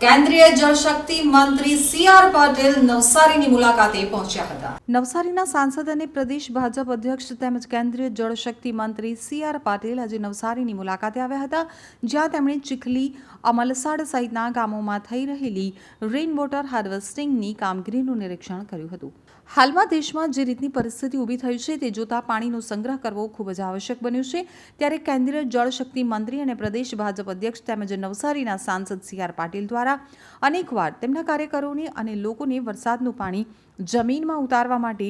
કેન્દ્રીય જળશક્તિ મંત્રી C R Patil નવસારીની મુલાકાતે પહોંચ્યા હતા. નવસારીના સાંસદ અને પ્રદેશ ભાજપ અધ્યક્ષ તેમજ કેન્દ્રીય જળશક્તિ મંત્રી સી આર પાટીલ આજે નવસારીની મુલાકાતે આવ્યા હતા, જ્યાં તેમણે ચીખલી, અમલસાડ સહિતના ગામોમાં થઈ રહેલી રેઇન વોટર હાર્વેસ્ટિંગની કામગીરીનું નિરીક્ષણ કર્યું હતું. હાલમાં દેશમાં જે રીતની પરિસ્થિતિ ઊભી થઈ છે તે જોતા પાણીનો સંગ્રહ કરવો ખૂબ જ આવશ્યક બન્યું છે, ત્યારે કેન્દ્રીય જળશક્તિ મંત્રી અને પ્રદેશ ભાજપ અધ્યક્ષ તેમજ નવસારીના સાંસદ સી આર પાટીલ દ્વારા અનેકવાર તેમના કાર્યકરોને અને લોકોને વરસાદનું પાણી જમીનમાં ઉતારવા માટે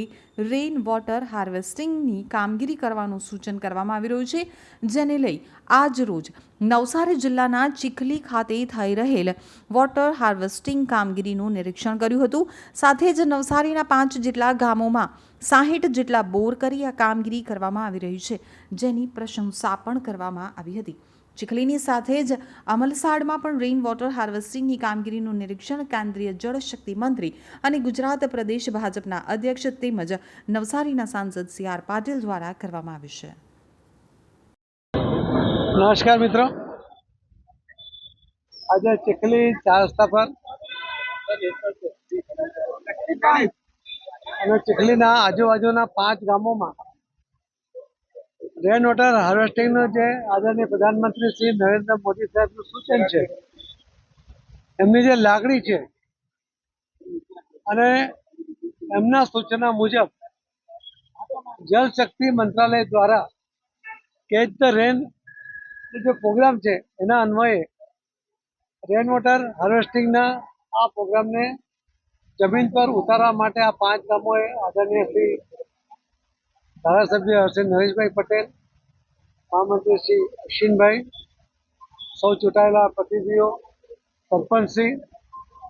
રેઇન વોટર હાર્વેસ્ટિંગની કામગીરી કરવાનું સૂચન કરવામાં આવી રહ્યું છે, જેને લઈ આજ રોજ નવસારી જિલ્લાના ચીખલી ખાતે થઈ રહેલ વોટર હાર્વેસ્ટિંગ કામગીરીનું નિરીક્ષણ કર્યું હતું. સાથે જ નવસારીના પાંચ જેટલા ગામોમાં સાહીઠ જેટલા બોર કરી આ કામગીરી કરવામાં આવી રહી છે, જેની પ્રશંસા પણ કરવામાં આવી હતી. ચીખલીની સાથે જ અમલસાડમાં પણ રેઇન વોટર હાર્વેસ્ટિંગની કામગીરીનું નિરીક્ષણ કેન્દ્રીય જળશક્તિ મંત્રી અને ગુજરાત પ્રદેશ ભાજપના અધ્યક્ષ તેમજ નવસારીના સાંસદ સી આર પાટીલ દ્વારા કરવામાં આવ્યું છે. નમસ્કાર મિત્રો. આજે ચીખલી ચાર રસ્તા પર અને ચીખલીના આજુબાજુના પાંચ ગામોમાં રેન વોટર હાર્વેસ્ટિંગનું જે આદરણીય પ્રધાનમંત્રી શ્રી નરેન્દ્ર મોદી સાહેબનું સૂચન છે, એમની જે લાગણી છે અને એમના સૂચના મુજબ જલ શક્તિ મંત્રાલય દ્વારા કેચ ધ રેન જે પ્રોગ્રામ છે, એના અન્વયે રેન વોટર હાર્વેસ્ટિંગના આ પ્રોગ્રામને જમીન પર ઉતારવા માટે આ પાંચ ગામોએ આદરણીય શ્રી ધારાસભ્ય શ્રી નરેશભાઈ પટેલ, મહામંત્રી શ્રી અશ્વિનભાઈ, સૌ ચૂંટાયેલા પ્રતિનિધિઓ, સરપંચશ્રી,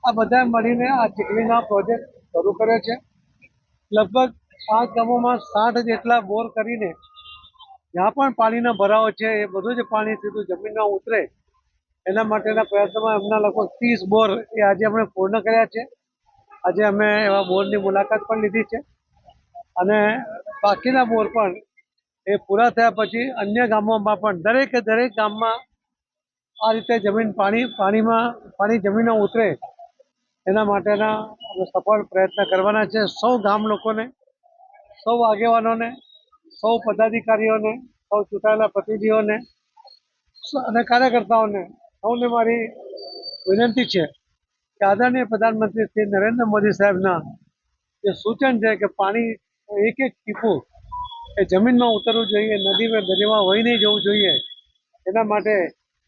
આ બધા મળીને આ ચીખલીના પ્રોજેક્ટ શરૂ કર્યો છે. લગભગ પાંચ ગામોમાં સાઠ જેટલા બોર કરીને જ્યાં પણ પાણીનો ભરાવો છે, એ બધું જ પાણી સીધું જમીનમાં ઉતરે. એના માટેના પ્રયત્નોમાં એમના લગભગ ત્રીસ બોર એ આજે અમે પૂર્ણ કર્યા છે. આજે અમે એવા બોરની મુલાકાત પણ લીધી છે. અને બાકીના બોર પણ એ પૂરા થયા પછી અન્ય ગામોમાં પણ દરેકે દરેક ગામમાં આ રીતે જમીન પાણી, પાણીમાં, પાણી જમીનમાં ઉતરે એના માટેના સફળ પ્રયત્ન કરવાના છે. સૌ ગામ લોકોને, સૌ આગેવાનોને, સૌ પદાધિકારીઓને, સૌ ચૂંટાયેલા પ્રતિનિધિઓને, અને કાર્યકર્તાઓને સૌને મારી વિનંતી છે કે આદરણીય પ્રધાનમંત્રી શ્રી નરેન્દ્ર મોદી સાહેબના જે સૂચન છે કે પાણી એક એક ટીપું એ જમીનમાં ઉતરવું જોઈએ નદીમાં દરિયામાં વહી નહીં જવું જોઈએ. એના માટે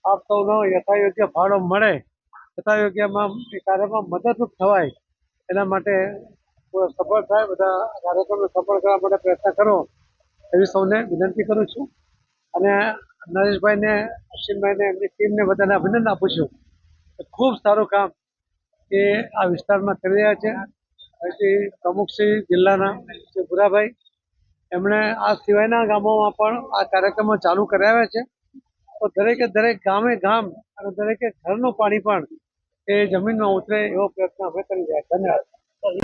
આપ સૌનો યથાયોગ્ય ફાળો મળે. યથાયોગ્યમાં એ કાર્યમાં મદદરૂપ થવાય. એના માટે સફળ થાય, બધા કાર્યક્રમને સફળ કરવા માટે પ્રયત્ન કરો. એવી સૌને વિનંતી કરું છું. અને નરેશભાઈને, અશ્વિનભાઈને, એમની ટીમને બધાને અભિનંદન આપું છું. ખૂબ સારું કામ એ આ વિસ્તારમાં કરી રહ્યા છે. અહીંથી પ્રમુખશ્રી જિલ્લાના શ્રી ભુરાભાઈ, એમણે આ સિવાયના ગામોમાં પણ આ કાર્યક્રમો ચાલુ કરાવ્યા છે. તો દરેકે દરેક ગામે ગામ અને દરેકે ઘરનું પાણી પણ એ જમીનમાં ઉતરે એવો પ્રયત્ન અમે કરી રહ્યા ધન્યવાદ.